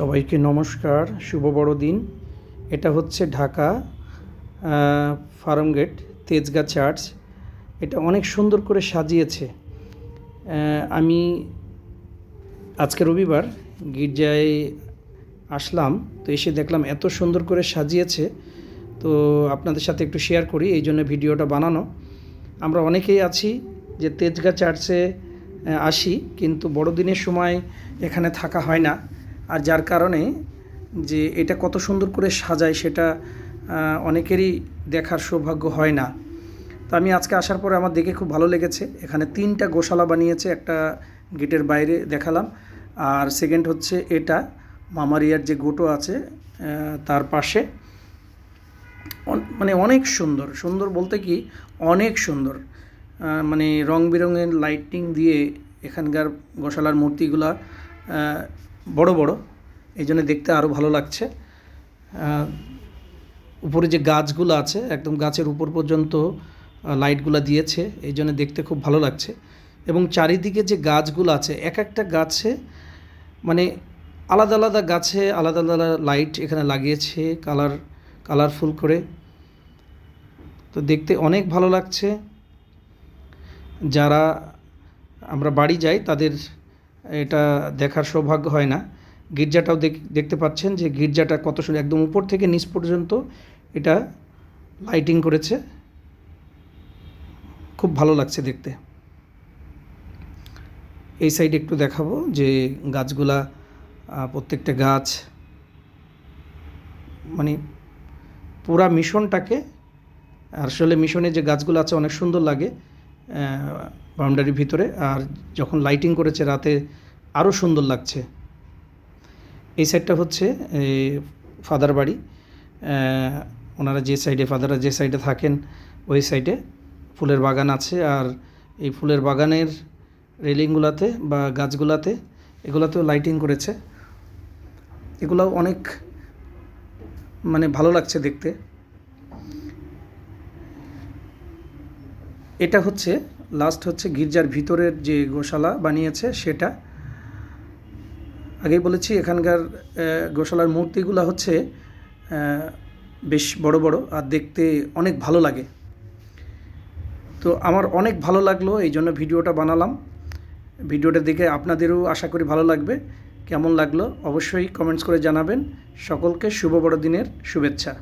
সবাইকে নমস্কার, শুভ বড়দিন। এটা হচ্ছে ঢাকা ফার্মগেট, তেজগা চার্চ। এটা অনেক সুন্দর করে সাজিয়েছে। আমি আজকে রবিবার গির্জায় আসলাম, তো এসে দেখলাম এত সুন্দর করে সাজিয়েছে। তো আপনাদের সাথে একটু শেয়ার করি, এই জন্য ভিডিওটা বানানো। আমরা অনেকেই আছি যে তেজগা চার্চে আসি, কিন্তু বড়দিনের সময় এখানে থাকা হয় না। আর যার কারণে যে এটা কত সুন্দর করে সাজায় সেটা অনেকেরই দেখার সৌভাগ্য হয় না। তো আমি আজকে আসার পরে আমার দেখে খুব ভালো লেগেছে। এখানে তিনটা গোশালা বানিয়েছে, একটা গেটের বাইরে দেখালাম। আর সেকেন্ড হচ্ছে এটা, মামারিয়ার যে গোটো আছে তার পাশে। মানে অনেক সুন্দর সুন্দর বলতে কি অনেক সুন্দর। মানে রং বেরঙের লাইটিং দিয়ে এখানকার গোশালার মূর্তিগুলা বড় বড়। এই জন্য দেখতে আরও ভালো লাগছে। উপরে যে গাছগুলো আছে, একদম গাছের উপর পর্যন্ত লাইটগুলো দিয়েছে, এই জন্য দেখতে খুব ভালো লাগছে। এবং চারিদিকে যে গাছগুলো আছে, এক একটা গাছে মানে আলাদা আলাদা গাছে আলাদা আলাদা লাইট এখানে লাগিয়েছে কালার কালারফুল করে। তো দেখতে অনেক ভালো লাগছে। যারা আমরা বাড়ি যাই, তাদের এটা দেখার সৌভাগ্য হয় না। গির্জাটাও দেখ- দেখতে পাচ্ছেন যে গির্জাটা কত সুন্দর, একদম উপর থেকে নিচ পর্যন্ত এটা লাইটিং করেছে। খুব ভালো লাগছে দেখতে। এই সাইডে একটু দেখাবো যে গাছগুলা প্রত্যেকটা গাছ মানে পুরা মিশনটাকে আসলে মিশনে যে গাছগুলো আছে অনেক সুন্দর লাগে। বাউন্ডারির ভিতরে আর যখন লাইটিং করেছে রাতে আরও সুন্দর লাগছে। এই সাইডটা হচ্ছে ফাদার বাড়ি। ওনারা যে সাইডে ফাদাররা যে সাইডে থাকেন, ওই সাইডে ফুলের বাগান আছে। আর এই ফুলের বাগানের রেলিংগুলাতে বা গাছগুলাতে এগুলাতেও লাইটিং করেছে। এগুলো অনেক মানে ভালো লাগছে দেখতে। এটা হচ্ছে লাস্ট হচ্ছে গির্জার ভিতরের যে গোশালা বানিয়েছে, সেটা। আগেই বলেছি, এখানকার গোশালার মূর্তিগুলো হচ্ছে বেশ বড় বড় আর দেখতে অনেক ভালো লাগে। তো আমার অনেক ভালো লাগল, এই জন্য ভিডিওটা বানালাম। ভিডিওটা দেখে আপনাদেরও আশা করি ভালো লাগবে। কেমন লাগল অবশ্যই কমেন্টস করে জানাবেন। সকলকে শুভ বড়দিনের শুভেচ্ছা।